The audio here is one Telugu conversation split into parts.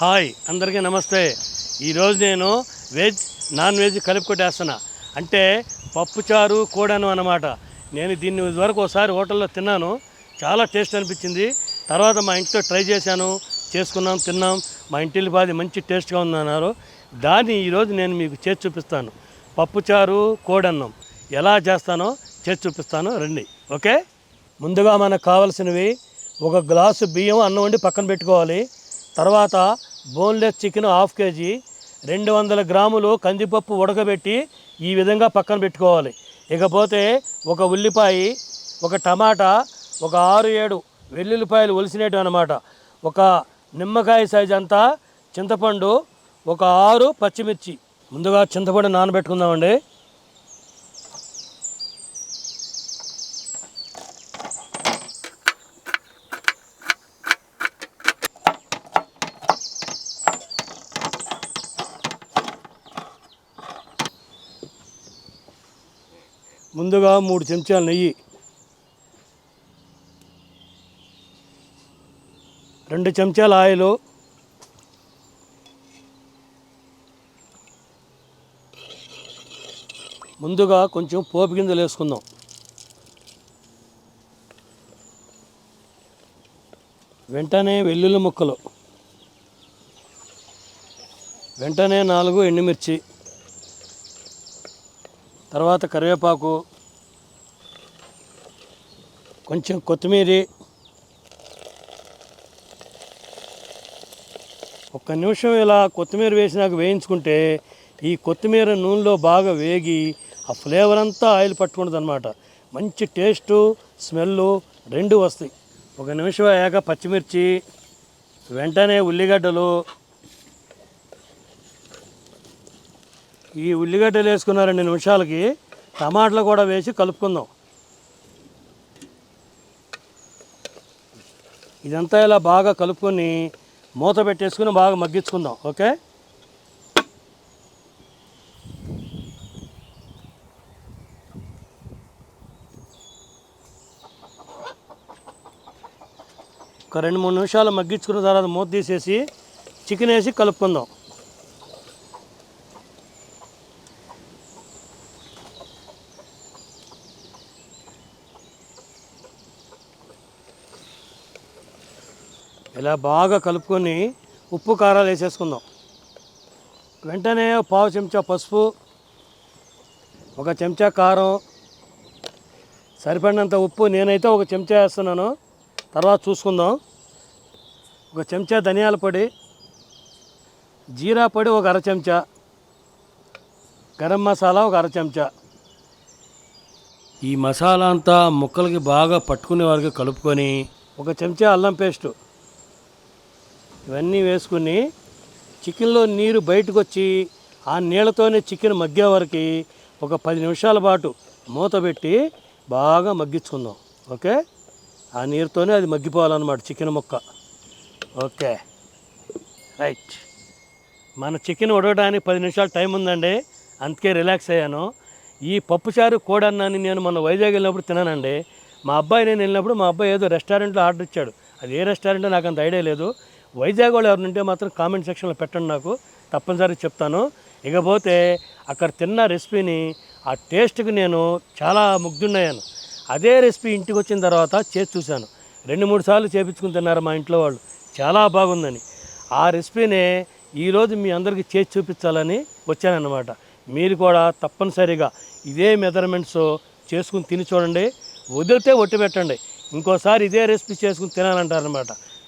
హాయ్ అందరికీ నమస్తే. ఈరోజు నేను వెజ్ నాన్ వెజ్ కలిపి కొట్టేస్తున్నా అంటే పప్పుచారు కూడాను అన్నమాట. నేను దీన్ని ఇదివరకు ఒకసారి హోటల్లో తిన్నాను. చాలా టేస్ట్ అనిపించింది. తర్వాత మా ఇంట్లో ట్రై చేశాను. చేసుకున్నాం తిన్నాం. మా ఇంటిల్లి బాది మంచి టేస్ట్గా ఉందన్నారు. దాన్ని ఈరోజు నేను మీకు చేసి చూపిస్తాను. పప్పుచారు కోడన్నం. ఎలా చేస్తానో చేసి చూపిస్తాను. రండి. ఓకే? ముందుగా మనకు కావాల్సినవి ఒక గ్లాసు బియ్యం అన్నం వండి పక్కన పెట్టుకోవాలి. తర్వాత బోన్లెస్ చికెన్ హాఫ్ కేజీ రెండు వందల గ్రాములు కందిపప్పు ఉడకబెట్టి ఈ విధంగా పక్కన పెట్టుకోవాలి. ఇకపోతే ఒక ఉల్లిపాయ ఒక టమాటా ఒక ఆరు ఏడు వెల్లుల్లిపాయలు ఒలిసినట్టు అనమాట ఒక నిమ్మకాయ సైజ్ అంతా చింతపండు ఒక ఆరు పచ్చిమిర్చి. ముందుగా చింతపండు నానబెట్టుకుందామండి. ముందుగా మూడు చెంచాలు నెయ్యి. రెండు చెంచాల ఆయిలు. ముందుగా కొంచెం పోపు గింజలు వేసుకుందాం. వెంటనే వెల్లుల్లి ముక్కలు. వెంటనే నాలుగు ఎండుమిర్చి. తర్వాత కరివేపాకు. కొంచెం కొత్తిమీర ఒక్క నిమిషం ఇలా కొత్తిమీర వేసినాక వేయించుకుంటే ఈ కొత్తిమీర నూనెలో బాగా వేగి ఆ ఫ్లేవర్ అంతా ఆయిల్ పట్టుకుంటుంది అనమాట మంచి టేస్టు స్మెల్ రెండు వస్తాయి. ఒక నిమిషం అయ్యాక పచ్చిమిర్చి వెంటనే ఉల్లిగడ్డలు. ఈ ఉల్లిగడ్డలు వేసుకున్న రెండు నిమిషాలకి టమాటాలు కూడా వేసి కలుపుకుందాం. ఇదంతా ఇలా బాగా కలుపుకొని మూత పెట్టేసుకుని బాగా మగ్గించుకుందాం ఓకే? ఒక రెండు మూడు నిమిషాలు మగ్గించుకున్న తర్వాత మూత తీసేసి చికెన్ వేసి కలుపుకుందాం. ఇలా బాగా కలుపుకొని ఉప్పు కారాలు వేసేసుకుందాం. వెంటనే పావు చెంచా పసుపు ఒక చెంచా కారం సరిపడినంత ఉప్పు నేనైతే ఒక చెంచా వేస్తున్నాను. తర్వాత చూసుకుందాం. ఒక చెంచా ధనియాల పొడి జీరా పొడి ఒక అర చెంచా గరం మసాలా ఒక అర చెంచా. ఈ మసాలా అంతా ముక్కలకి బాగా పట్టుకునే వరకు కలుపుకొని ఒక చెంచా అల్లం పేస్టు ఇవన్నీ వేసుకుని చికెన్లో నీరు బయటకు వచ్చి ఆ నీళ్ళతోనే చికెన్ మగ్గే వరకు ఒక పది నిమిషాల పాటు మూత పెట్టి బాగా మగ్గించుకుందాం. ఓకే? ఆ నీరుతోనే అది మగ్గిపోవాలన్నమాట చికెన్ ముక్క. ఓకే. రైట్. మన చికెన్ ఉడవడానికి పది నిమిషాలు టైం ఉందండి. అందుకే రిలాక్స్ అయ్యాను. ఈ పప్పుచారు కోడన్నాన్ని నేను మొన్న వైజాగ్ వెళ్ళినప్పుడు తిన్నానండి. మా అబ్బాయి నేను వెళ్ళినప్పుడు మా అబ్బాయి ఏదో రెస్టారెంట్లో ఆర్డర్ ఇచ్చాడు. అది ఏ రెస్టారెంటో నాకు అంత ఐడియా లేదు. వైజాగ్ వాళ్ళు ఎవరు మాత్రం కామెంట్ సెక్షన్లో పెట్టండి నాకు. తప్పనిసరిగా చెప్తాను. ఇకపోతే అక్కడ తిన్న రెసిపీని ఆ టేస్ట్కి నేను చాలా ముగ్ధున్నాయాను అదే రెసిపీ ఇంటికి వచ్చిన తర్వాత చేసి చూశాను. రెండు మూడు సార్లు చేపించుకుని తిన్నారు మా ఇంట్లో వాళ్ళు. చాలా బాగుందని. ఆ రెసిపీనే ఈరోజు మీ అందరికీ చేసి చూపించాలని వచ్చానన్నమాట. మీరు కూడా తప్పనిసరిగా ఇదే మెజర్మెంట్స్ చేసుకుని తిని చూడండి. వదిలితే ఒట్టి పెట్టండి. ఇంకోసారి ఇదే రెసిపీ చేసుకుని తినాలంటారనమాట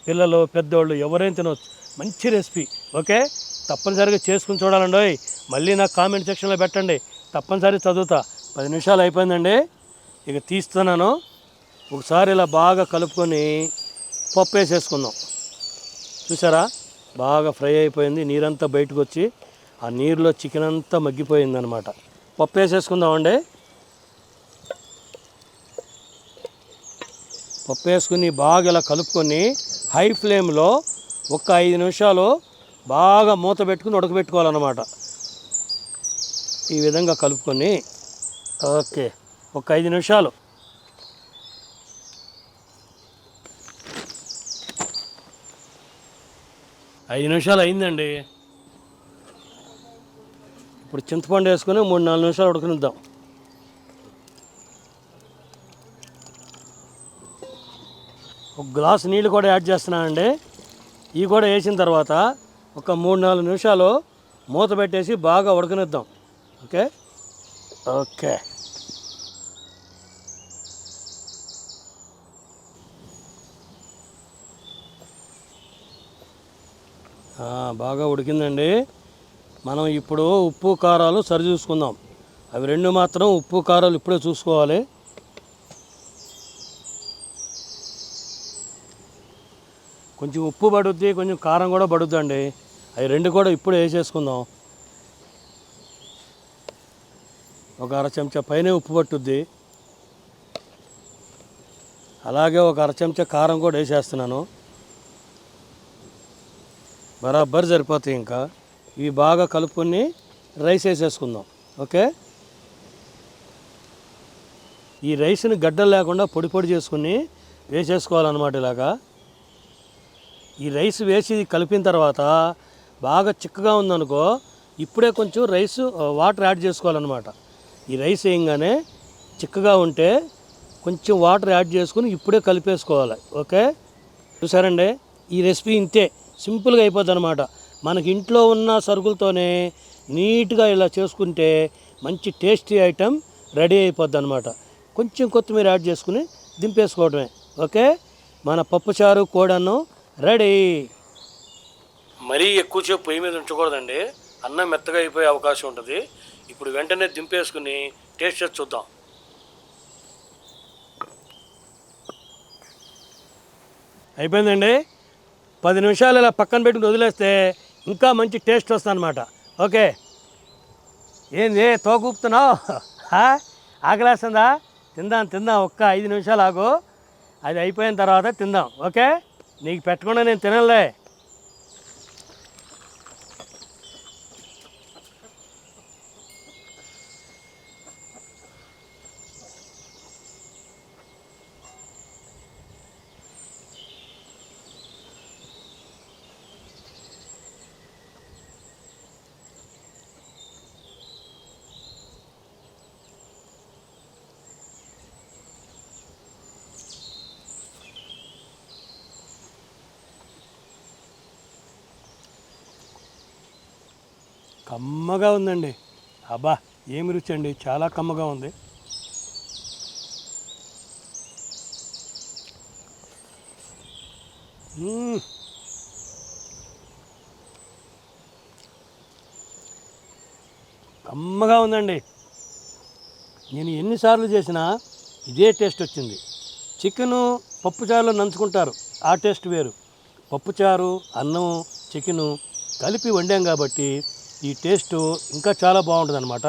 పిల్లలు పెద్దోళ్ళు ఎవరైనా తినవచ్చు మంచి రెసిపీ. ఓకే? తప్పనిసరిగా చేసుకుని చూడాలండి ఓయ్. మళ్ళీ నాకు కామెంట్ సెక్షన్లో పెట్టండి. తప్పనిసరి చదువుతా. పది నిమిషాలు అయిపోయిందండి. ఇక తీస్తున్నాను. ఒకసారి ఇలా బాగా కలుపుకొని పప్పు వేసేసుకుందాం. చూసారా? బాగా ఫ్రై అయిపోయింది. నీరంతా బయటకు వచ్చి ఆ నీరులో చికెన్ అంతా మగ్గిపోయిందనమాట. పప్పు వేసేసుకుందామండి. పప్పు వేసుకుని బాగా ఇలా కలుపుకొని హై ఫ్లేమ్లో ఒక ఐదు నిమిషాలు బాగా మూత పెట్టుకుని ఉడకబెట్టుకోవాలన్నమాట. ఈ విధంగా కలుపుకొని ఓకే ఒక ఐదు నిమిషాలు. ఐదు నిమిషాలు అయిందండి. ఇప్పుడు చింతపండు వేసుకొని మూడు నాలుగు నిమిషాలు ఉడకనిద్దాం. ఒక గ్లాస్ నీళ్ళు కూడా యాడ్ చేస్తున్నానండి. ఇవి కూడా వేసిన తర్వాత ఒక మూడు నాలుగు నిమిషాలు మూత పెట్టేసి బాగా ఉడకనిద్దాం. ఓకే? ఓకే. బాగా ఉడికిందండి. మనం ఇప్పుడు ఉప్పు కారాలు సరి చూసుకుందాం. అవి రెండు మాత్రం ఉప్పు కారాలు ఇప్పుడే చూసుకోవాలి. కొంచెం ఉప్పు పడుద్ది కొంచెం కారం కూడా పడుద్దండి. అవి రెండు కూడా ఇప్పుడు వేసేసుకుందాం. ఒక అర చెంచా పైన ఉప్పు పట్టుద్ది. అలాగే ఒక అర చెంచా కారం కూడా వేసేస్తున్నాను. బరాబర్ సరిపోతాయి ఇంకా. ఇవి బాగా కలుపుకొని రైస్ వేసేసుకుందాం. ఓకే? ఈ రైస్ని గడ్డలు లేకుండా పొడి పొడి చేసుకుని వేసేసుకోవాలన్నమాట ఇలాగా. ఈ రైస్ వేసి కలిపిన తర్వాత బాగా చిక్కగా ఉందనుకో ఇప్పుడే కొంచెం రైస్ వాటర్ యాడ్ చేసుకోవాలన్నమాట. ఈ రైస్ వేయంగానే చిక్కగా ఉంటే కొంచెం వాటర్ యాడ్ చేసుకుని ఇప్పుడే కలిపేసుకోవాలి. ఓకే? చూసారండి? ఈ రెసిపీ ఇంతే. సింపుల్గా అయిపోద్ది అనమాట మనకి ఇంట్లో ఉన్న సరుకులతోనే నీట్గా ఇలా చేసుకుంటే మంచి టేస్టీ ఐటెం రెడీ అయిపోద్ది అనమాట కొంచెం కొత్తిమీర యాడ్ చేసుకుని దింపేసుకోవడమే. ఓకే? మన పప్పుచారు కూడాను రెడీ. మరీ ఎక్కువసేపు పొయ్యి మీద ఉంచకూడదండి. అన్నం మెత్తగా అయిపోయే అవకాశం ఉంటుంది. ఇప్పుడు వెంటనే దింపేసుకుని టేస్ట్ చేసి చూద్దాం. అయిపోయిందండి? పది నిమిషాలు ఇలా పక్కన పెట్టుకుని వదిలేస్తే ఇంకా మంచి టేస్ట్ వస్తుంది అనమాట ఓకే. ఏంది తోకూపుతున్నావు? ఆకలేస్తుందా? తిందాం తిందాం. ఒక్క ఐదు నిమిషాలు ఆగు. అది అయిపోయిన తర్వాత తిందాం. ఓకే? నీకు పెట్టకుండా నేను తినలే కమ్మగా ఉందండి. అబ్బా ఏమి రుచి అండి? చాలా కమ్మగా ఉంది. కమ్మగా ఉందండి. నేను ఎన్నిసార్లు చేసినా ఇదే టేస్ట్ వచ్చింది. చికెను పప్పుచారులో నంచుకుంటారు. ఆ టేస్ట్ వేరు. పప్పుచారు అన్నం చికెను కలిపి వండాం కాబట్టి ఈ టేస్ట్ ఇంకా చాలా బాగుంటుంది అనమాట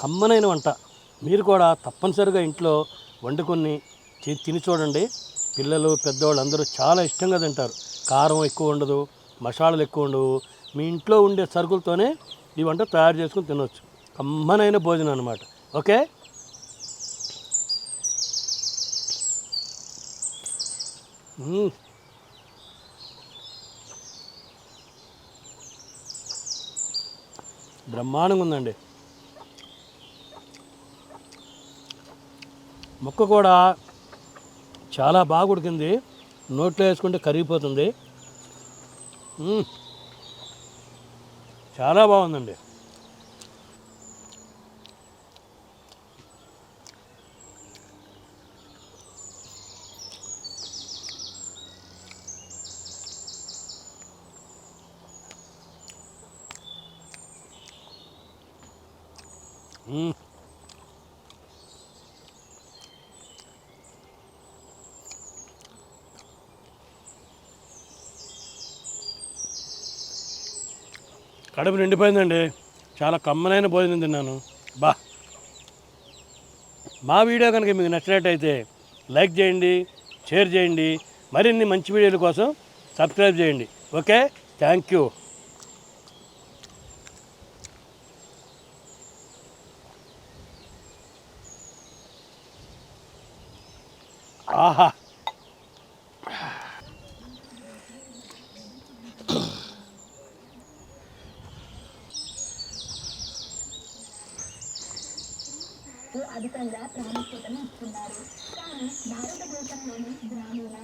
కమ్మనైన వంట. మీరు కూడా తప్పనిసరిగా ఇంట్లో వండుకొని తిని చూడండి. పిల్లలు పెద్దవాళ్ళు అందరూ చాలా ఇష్టంగా తింటారు. కారం ఎక్కువ ఉండదు మసాలాలు ఎక్కువ ఉండవు. మీ ఇంట్లో ఉండే సరుకులతోనే ఈ వంట తయారు చేసుకుని తినవచ్చు కమ్మనైన భోజనం అనమాట ఓకే? మ్మ్. బ్రహ్మాండంగా ఉందండి. ముక్క కూడా చాలా బాగా ఉడికింది. నోట్లో వేసుకుంటే కరిగిపోతుంది. చాలా బాగుందండి. కడుపు నిండిపోయిందండి. చాలా కమ్మనైన భోజనం తిన్నాను. బా. మా వీడియో కనుక మీకు నచ్చినట్టయితే లైక్ చేయండి షేర్ చేయండి. మరిన్ని మంచి వీడియోల కోసం సబ్స్క్రైబ్ చేయండి. ఓకే? Thank you. ఆహా అధికంగా ప్రాముఖ్యతను ఇస్తున్నారు కానీ భారతదేశంలోని గ్రామీణ